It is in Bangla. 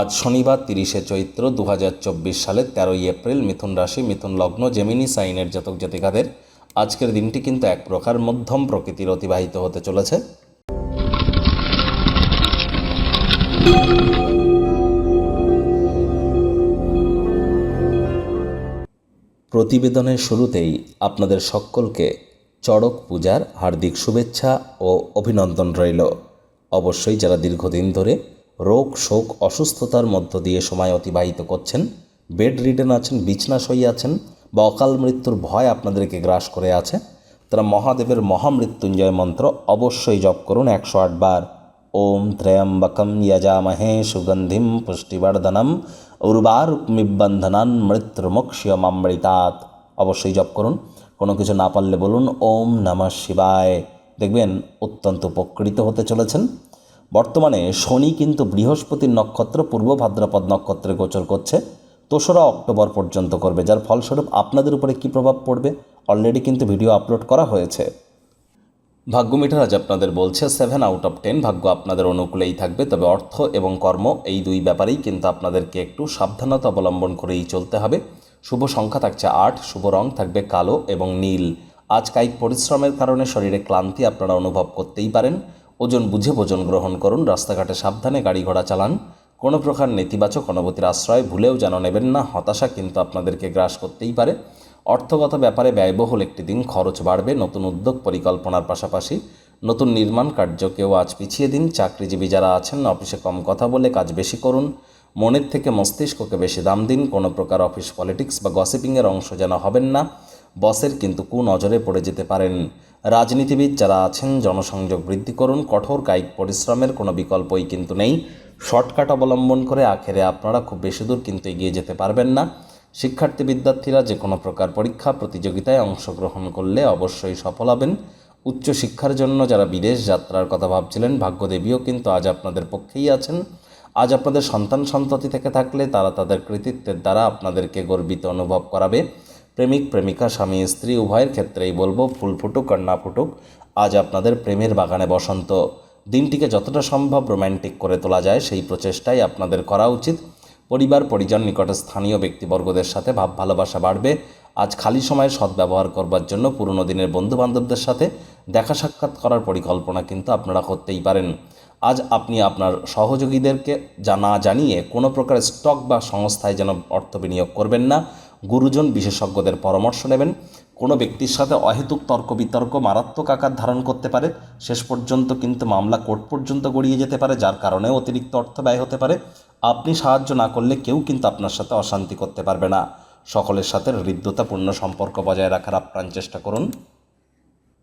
আজ শনিবার তিরিশে চৈত্র দু হাজার চব্বিশ সালের তেরোই এপ্রিল মিথুন রাশি, মিথুন লগ্ন, জেমিনি, সাইনের জাতক জাতিকাদের আজকের দিনটি কিন্তু এক প্রকার মধ্যম প্রকৃতির অতিবাহিত হতে চলেছে। প্রতিবেদনের শুরুতেই আপনাদের সকলকে চড়ক পূজার হার্দিক শুভেচ্ছা ও অভিনন্দন রইল। অবশ্যই যারা দীর্ঘদিন ধরে রোগ, শোক, অসুস্থতার মধ্য দিয়ে সময় অতিবাহিত করছেন। বেড রিডেন আছেন বিছনাশয়ী আছেন, বা অকাল মৃত্যুর ভয় আপনাদেরকে গ্রাস করে আছে, তারা মহাদেবের মহামৃত্যুঞ্জয় মন্ত্র অবশ্যই জপ করুন একশো বার। ওম ত্রয়ম্বকম যজামহে সুগন্ধিম পুষ্টিবর্ধনম উর্বারুকমিবন্ধনান মৃত্যুমুক্ষিয়মামৃতাৎ। অবশ্যই জপ করুন। কোনো কিছু না পারলে বলুন, ওম নমঃ শিবায়। দেখবেন অত্যন্ত উপকৃত হতে চলেছেন। বর্তমানে শনি কিন্তু বৃহস্পতির নক্ষত্র, পূর্ব ভাদ্রপদ নক্ষত্রে গোচর করছে। দোসরা অক্টোবর পর্যন্ত করবে, যার ফলস্বরূপ আপনাদের উপরে কী প্রভাব পড়বে? অলরেডি কিন্তু ভিডিও আপলোড করা হয়েছে। ভাগ্য মিটার আজ আপনাদের বলছে সেভেন আউট অফ টেন ভাগ্য আপনাদের অনুকূলেই থাকবে। তবে অর্থ এবং কর্ম এই দুই ব্যাপারেই কিন্তু আপনাদেরকে একটু সাবধানতা অবলম্বন করেই চলতে হবে। শুভ সংখ্যা থাকছে আট, শুভ রং থাকবে কালো এবং নীল। আজ কায়িক পরিশ্রমের কারণে শরীরে ক্লান্তি আপনারা অনুভব করতেই পারেন। ওজন বুঝে ভোজন গ্রহণ করুন, রাস্তাঘাটে সাবধানে গাড়ি ঘোড়া চালান। কোনো প্রকার নেতিবাচক অনুভূতির আশ্রয় ভুলেও যেন নেবেন না, হতাশা কিন্তু আপনাদেরকে গ্রাস করতেই পারে। অর্থগত ব্যাপারে ব্যয়বহুল একটি দিন, খরচ বাড়বে, নতুন উদ্যোগ পরিকল্পনার পাশাপাশি নতুন নির্মাণ কার্যকেও আজ পিছিয়ে দিন। চাকরিজীবী যারা আছেন, অফিসে কম কথা বলে কাজ বেশি করুন। মনের থেকে মস্তিষ্ককে বেশি দাম দিন, কোনো প্রকার অফিস পলিটিক্স বা গসিপিংয়ের অংশ যেন হবেন না। বসের কিন্তু কুনজরে পড়ে যেতে পারেন। রাজনীতিবিদ যারা আছেন, জনসংযোগ বৃদ্ধি করুন, কঠোর কায়িক পরিশ্রমের কোনো বিকল্পই কিন্তু নেই। শর্টকাট অবলম্বন করে আখেরে আপনারা খুব বেশি দূর কিন্তু এগিয়ে যেতে পারবেন না। শিক্ষার্থী বিদ্যার্থীরা যে কোনো প্রকার পরীক্ষা, প্রতিযোগিতায় অংশগ্রহণ করলে অবশ্যই সফল হবেন। উচ্চশিক্ষার জন্য যারা বিদেশ যাত্রার কথা ভাবছিলেন, ভাগ্যদেবীও কিন্তু আজ আপনাদের পক্ষেই আছেন। আজ আপনাদের সন্তান সন্ততি থেকে থাকলে তারা তাদের কৃতিত্বের দ্বারা আপনাদেরকে গর্বিত অনুভব করাবে। প্রেমিক, প্রেমিকা, স্বামী, স্ত্রী, উভয়ের ক্ষেত্রেই বলব, ফুল ফুটুক আর না ফুটুক, আজ আপনাদের প্রেমের বাগানে বসন্ত। দিনটিকে যতটা সম্ভব রোম্যান্টিক করে তোলা যায়, সেই প্রচেষ্টাই আপনাদের করা উচিত। পরিবার, পরিজন, নিকটে স্থানীয় ব্যক্তিবর্গদের সাথে ভাব, ভালোবাসা বাড়বে। আজ খালি সময়ে সদ্ব্যবহার করবার জন্য পুরনো দিনের বন্ধু বান্ধবদের সাথে দেখা সাক্ষাৎ করার পরিকল্পনা কিন্তু আপনারা করতেই পারেন। আজ আপনি আপনার সহযোগীদেরকে জানা জানিয়ে কোনো প্রকার স্টক বা সংস্থায় যেন অর্থ বিনিয়োগ করবেন না গুরুজন বিশেষজ্ঞদের পরামর্শ নেবেন। কোনো ব্যক্তির সাথে অহেতুক তর্ক বিতর্ক মারাত্মক আকার ধারণ করতে পারে। শেষ পর্যন্ত কিন্তু মামলা কোর্ট পর্যন্ত গড়িয়ে যেতে পারে, যার কারণে অতিরিক্ত অর্থ ব্যয় হতে পারে। আপনি সাহায্য না করলে কেউ কিন্তু আপনার সাথে অশান্তি করতে পারবে না। সকলের সাথে হৃদ্যতাপূর্ণ সম্পর্ক বজায় রাখার আপ্রাণ চেষ্টা করুন।